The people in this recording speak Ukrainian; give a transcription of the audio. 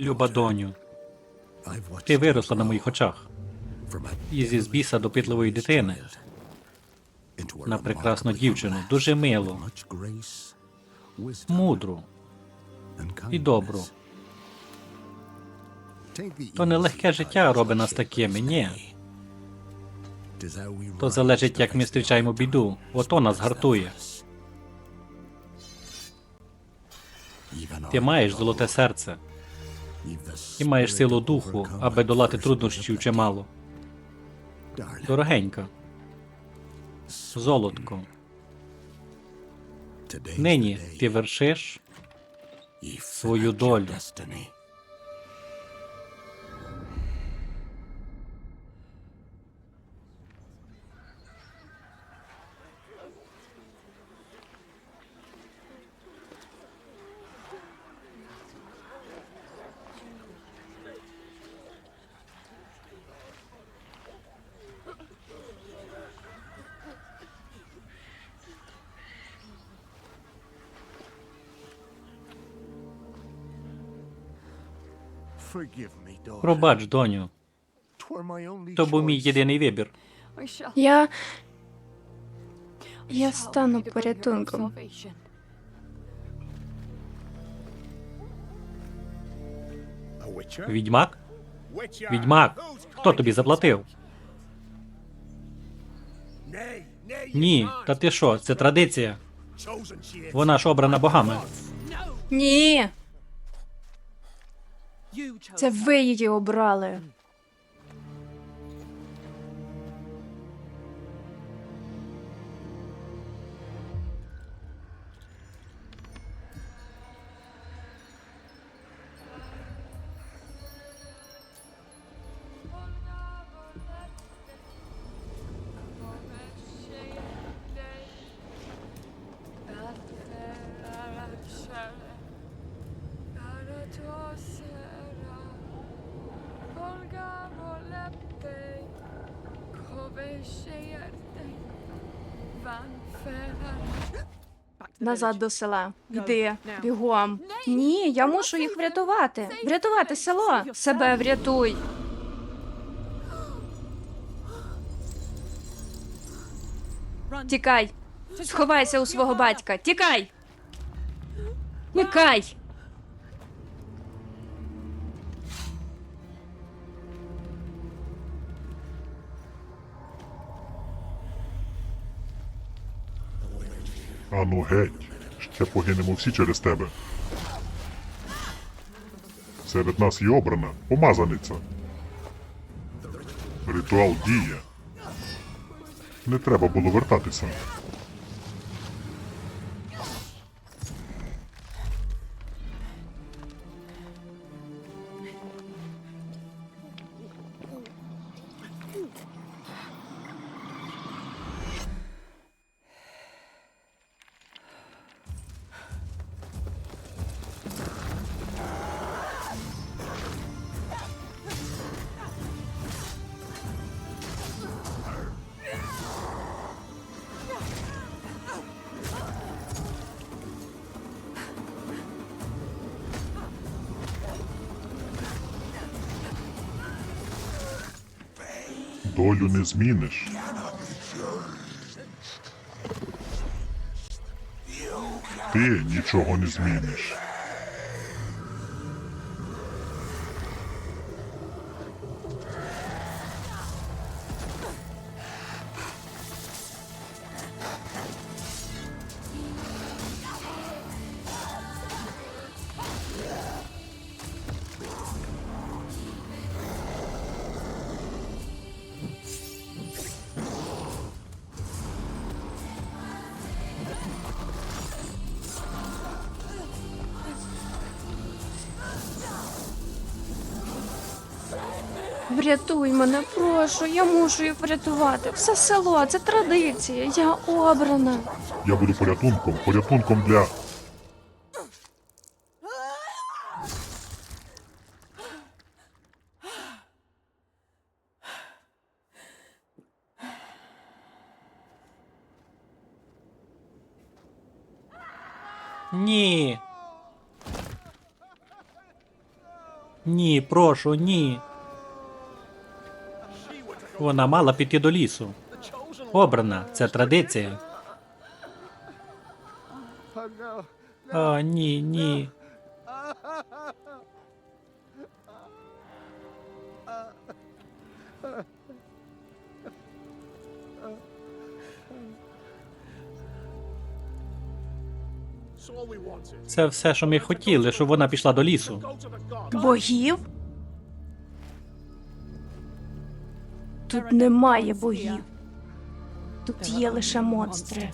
Люба доню, ти виросла на моїх очах. І зі збіса допитливої дитини на прекрасну дівчину, дуже милу, мудру і добру. То не легке життя робить нас такими, ні. То залежить, як ми зустрічаємо біду. Ото нас гартує. Ти маєш золоте серце і маєш силу духу, аби долати труднощів чимало. Дорогенька, золотко, нині ти вершиш свою долю. Пробач, доню. То був мій єдиний вибір. Я. Я стану порятунком. Відьмак? Відьмак. Хто тобі заплатив? Ні, та ти що, це традиція. Вона ж обрана богами. Ні. Це ви її обрали. Назад до села. Йди, бігом. Ні, я мушу їх врятувати. Врятувати село. Себе врятуй. Тікай. Сховайся у свого батька. Тікай. Тікай. Ану геть, ще погинемо всі через тебе. Серед нас є обрана помазаниця. Ритуал діє. Не треба було вертатися. Долю не зміниш. Ти нічого не зміниш. Врятуй мене, прошу, я мушу їх врятувати. Все село, це традиція. Я обрана. Я буду порятунком, порятунком для. Ні. Ні, прошу, ні. Вона мала піти до лісу. Обрана, це традиція. О, ні, ні. Це все, що ми хотіли, щоб вона пішла до лісу. Богів? Тут немає богів. Тут є лише монстри.